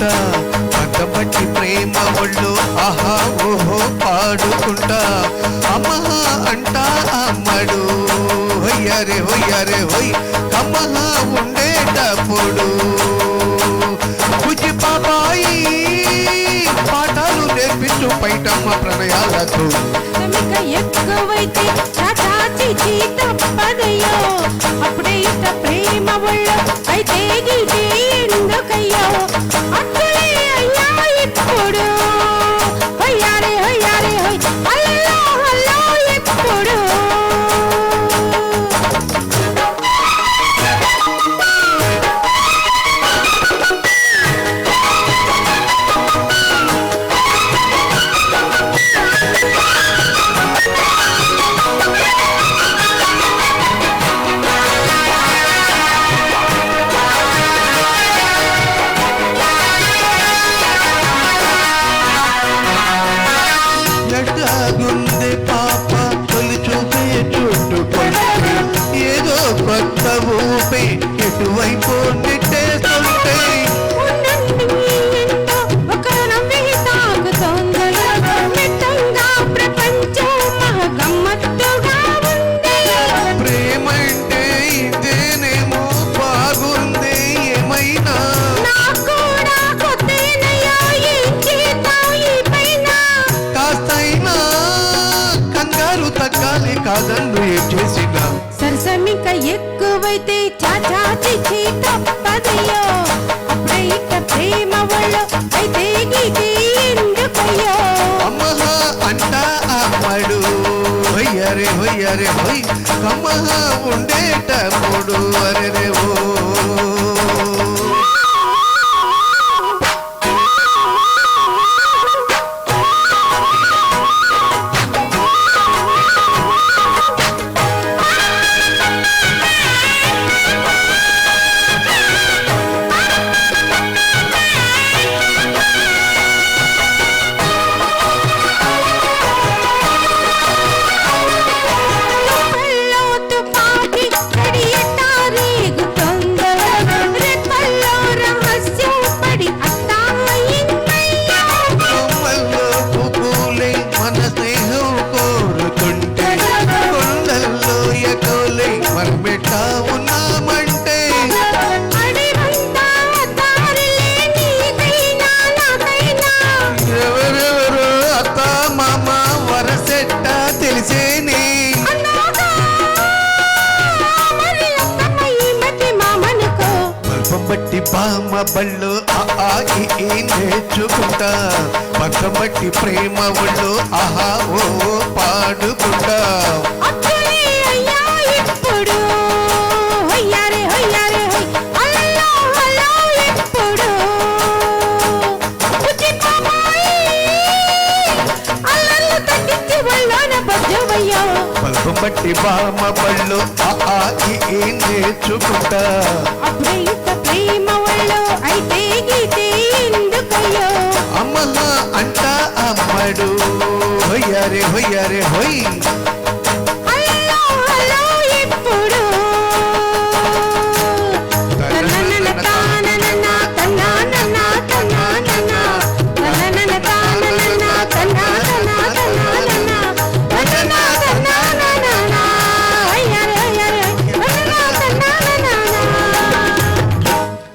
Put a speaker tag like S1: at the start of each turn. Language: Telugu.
S1: పాడుకుంటా. పక్కపట్టి ప్రేమ ఒళ్ళు ఆహా ఓహో పాడుకుంటా. అమ్మహా అంటా అమ్మడు. హొయ్యరే హొయ్యరే హొయ్. కమ్మహా ఉండేటప్పుడు బుజ్జి పాపాయి పాఠాలు నేర్పించు పైటమ్మ ప్రణయాలకు.
S2: తమిక ఎక్కువైతే చాచాచి
S1: ఎడ్డాగుంది పాప. తొలి చూసే చుట్టుపక్కల ఏదో కొత్త ఊపి ఎటువైపు కాదన్ను ఏం చేసినా.
S2: సరసమిక ఎక్కువైతే చాచాచి చీత పదయ్యో అప్పుడే ఇట్ట ప్రేమ ఒళ్ళో అయితే గీతి ఎందుకయ్యో.
S1: అమ్మహ అంట అమ్మడు హొయ్యరే హొయ్యరే హొయ్. కమ్మహ ఉండేటప్పుడు అరెరే ఓ మనమెట్టా ఉన్నామంటే ఎవరెవరు అత్త మామ వరసెట్ట తెలిసేనే. బట్టి బామ్మ బళ్ళు ఆ ఈ నేర్చుకుంటా. పక్కం బట్టి ప్రేమ ఒళ్ళు ఆహా ఓ పాడుకుంటా.
S2: ఇప్పుడు. హొయ్యారే హొయ్యారే హొయ్. అల్లో అల్లో పాపాయి. అల్లర్లు తగ్గించి.
S1: బల్బం బట్టి బామ్మ బళ్ళు ఆ ఆ ఈ ఈ నేర్చుకుంటా
S2: అప్పుడే ఇంత ప్రేమ ఒళ్ళో అయితే గీతే ఎందుకయ్యో
S1: అమ్మహ అంట అమ్మడు హొయ్యరే హొయ్యరే హొయ్